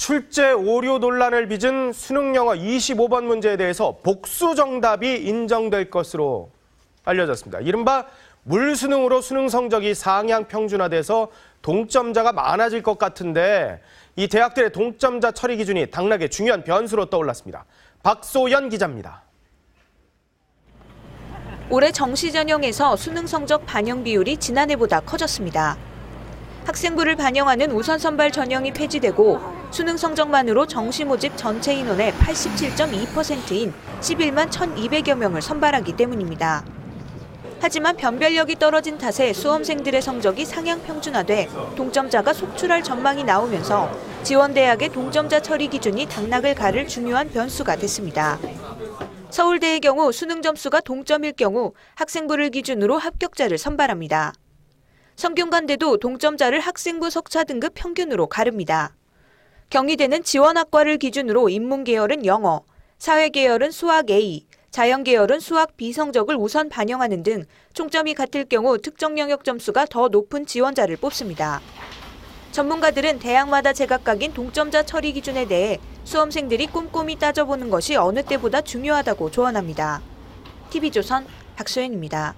출제 오류 논란을 빚은 수능 영어 25번 문제에 대해서 복수 정답이 인정될 것으로 알려졌습니다. 이른바 물수능으로 수능 성적이 상향 평준화돼서 동점자가 많아질 것 같은데 이 대학들의 동점자 처리 기준이 당락의 중요한 변수로 떠올랐습니다. 박소연 기자입니다. 올해 정시 전형에서 수능 성적 반영 비율이 지난해보다 커졌습니다. 학생부를 반영하는 우선 선발 전형이 폐지되고 수능 성적만으로 정시 모집 전체 인원의 87.2%인 11만 1,200여 명을 선발하기 때문입니다. 하지만 변별력이 떨어진 탓에 수험생들의 성적이 상향 평준화돼 동점자가 속출할 전망이 나오면서 지원대학의 동점자 처리 기준이 당락을 가를 중요한 변수가 됐습니다. 서울대의 경우 수능 점수가 동점일 경우 학생부를 기준으로 합격자를 선발합니다. 성균관대도 동점자를 학생부 석차 등급 평균으로 가릅니다. 경희대는 지원학과를 기준으로 인문계열은 영어, 사회계열은 수학 A, 자연계열은 수학 B 성적을 우선 반영하는 등 총점이 같을 경우 특정 영역 점수가 더 높은 지원자를 뽑습니다. 전문가들은 대학마다 제각각인 동점자 처리 기준에 대해 수험생들이 꼼꼼히 따져보는 것이 어느 때보다 중요하다고 조언합니다. TV조선 박소연입니다.